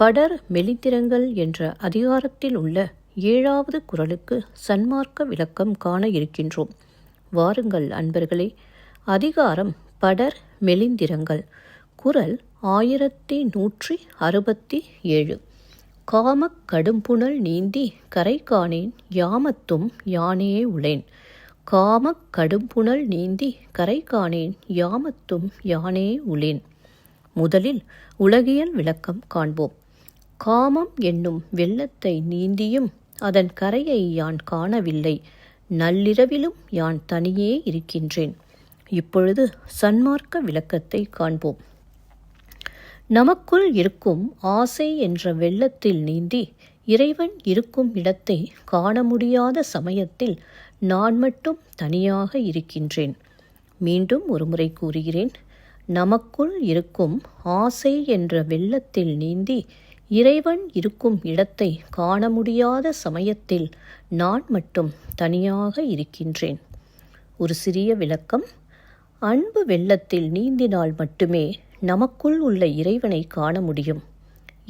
படர் மெலித்திரங்கள் என்ற அதிகாரத்தில் உள்ள ஏழாவது குரலுக்கு சன்மார்க்க விளக்கம் காண இருக்கின்றோம். வாருங்கள் அன்பர்களே அதிகாரம் படர் மெலிந்திரங்கள் குரல் ஆயிரத்தி நூற்றி அறுபத்தி ஏழு. காமக் கடும்புணல் நீந்தி கரை காணேன் யாமத்தும் யானே உளேன். காமக் கடும்புணல் நீந்தி கரை காணேன் யாமத்தும் யானே உளேன். முதலில் உலகியல் விளக்கம் காண்போம். காமம் என்னும் வெள்ளத்தை நீந்தியும் அதன் கரையை யான் காணவில்லை. நள்ளிரவிலும் யான் தனியே இருக்கின்றேன். இப்பொழுது சன்மார்க்க விளக்கத்தை காண்போம். நமக்குள் இருக்கும் ஆசை என்ற வெள்ளத்தில் நீந்தி இறைவன் இருக்கும் இடத்தை காண முடியாத சமயத்தில் நான் மட்டும் தனியாக இருக்கின்றேன். மீண்டும் ஒருமுறை கூறுகிறேன். நமக்குள் இருக்கும் ஆசை என்ற வெள்ளத்தில் நீந்தி இறைவன் இருக்கும் இடத்தை காண முடியாத சமயத்தில் நான் மட்டும் தனியாக இருக்கின்றேன். ஒரு சிறிய விளக்கம். அன்பு வெள்ளத்தில் நீந்தினால் மட்டுமே நமக்குள் உள்ள இறைவனை காண முடியும்.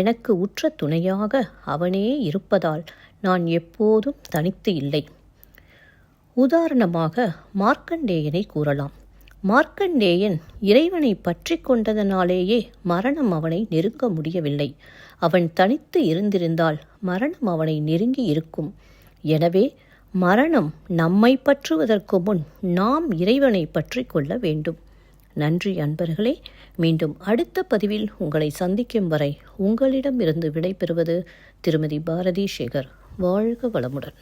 எனக்கு உற்ற துணையாக அவனே இருப்பதால் நான் எப்போதும் தனித்து இல்லை. உதாரணமாக மார்க்கண்டேயனை கூறலாம். மார்க்கண்டேயன் இறைவனை பற்றி கொண்டதனாலேயே மரணம் அவனை நெருங்க முடியவில்லை. அவன் தனித்து இருந்திருந்தால் மரணம் அவனை நெருங்கி இருக்கும். எனவே மரணம் நம்மை பற்றுவதற்கு முன் நாம் இறைவனை பற்றி கொள்ள வேண்டும். நன்றி அன்பர்களே மீண்டும் அடுத்த பதிவில் உங்களை சந்திக்கும் வரை உங்களிடமிருந்து விடைபெறுவது திருமதி பாரதி சேகர் வாழ்க வளமுடன்.